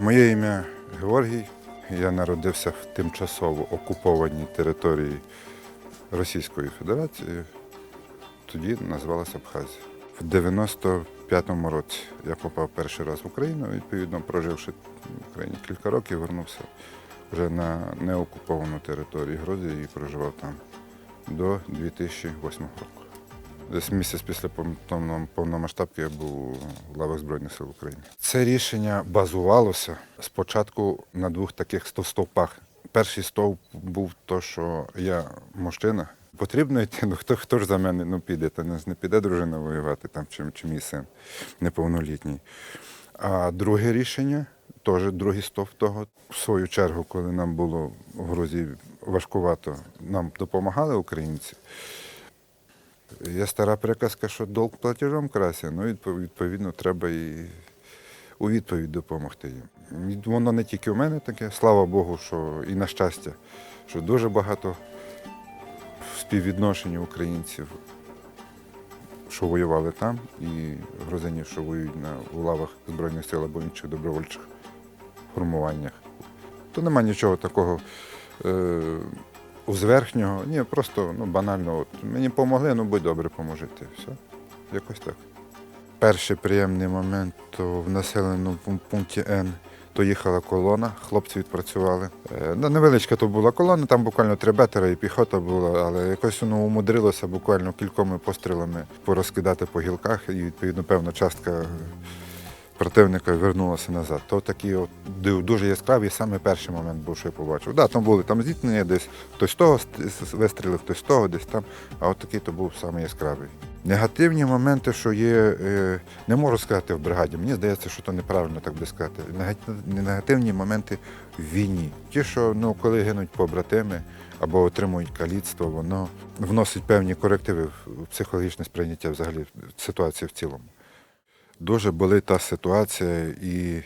Моє ім'я Георгій. Я народився в тимчасово окупованій території Російської Федерації. Тоді називалася Абхазія. В 95-му році я попав перший раз в Україну, відповідно, проживши в Україні кілька років, вернувся вже на неокуповану територію Грузії і проживав там до 2008 року. Десь місяць після повно- повномасштабки я був в лавах Збройних сил України. Це рішення базувалося спочатку на двох таких стовпах. Перший стовп був то, що я мужчина. Потрібно йти, ну хто, хто ж за мене ну, піде, та не піде дружина воювати там, чи, чи мій син неповнолітній. А друге рішення, теж другий стовп того. В свою чергу, коли нам було в Грузії важкувато, нам допомагали українці. Є стара приказка, що долг платежом крася, ну відпов- відповідно треба і у відповідь допомогти їм. Воно не тільки у мене таке, слава Богу, що і на щастя, що дуже багато співвідношень українців, що воювали там, і грузинів, що воюють на у лавах Збройних сил або інших добровольчих формуваннях. То нема нічого такого. Е- зверхнього, ні, просто ну, банально. От, мені допомогли, ну будь добре, поможете. Все. Якось так. Перший приємний момент то в населеному пункті Н то їхала колона, хлопці відпрацювали. Е, ну, невеличка то була колона, там буквально три бетера і піхота була, але якось воно умудрилося буквально кількома пострілами порозкидати по гілках, і відповідно певна частка противника вернулася назад. То такий от дуже яскравий саме перший момент був, що я побачив. Да, там були там зіткнення десь, хтось з того вистрілив, хтось з того, десь там, а от такий то був саме яскравий. Негативні моменти, що є, е, не можу сказати в бригаді. Мені здається, що то неправильно так би сказати. Негативні моменти в війні. Ті, що ну, коли гинуть побратими або отримують каліцтво, воно вносить певні корективи в психологічне сприйняття взагалі ситуації в цілому. Дуже болить та ситуація, і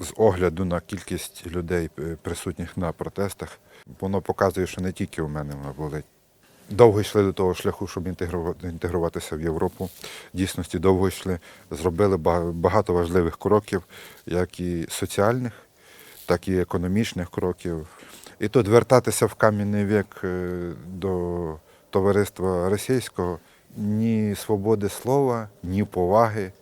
з огляду на кількість людей, е, присутніх на протестах, воно показує, що не тільки у мене воно болить. Довго йшли до того шляху, щоб інтегруватися в Європу. Дійсності довго йшли, зробили багато важливих кроків, як і соціальних, так і економічних кроків. І тут вертатися в кам'яний вік е, до товариства російського ні свободи слова, ні поваги.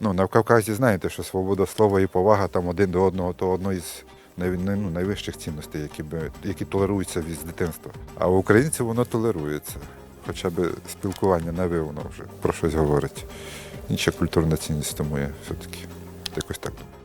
Ну, на Кавказі знаєте, що свобода слова і повага там один до одного то одно із ну, найвищих цінностей, які, би, які толеруються від дитинства. А у українців воно толерується. Хоча б спілкування на ви воно вже про щось говорить. Інша культурна цінність, тому я все-таки якось так думаю.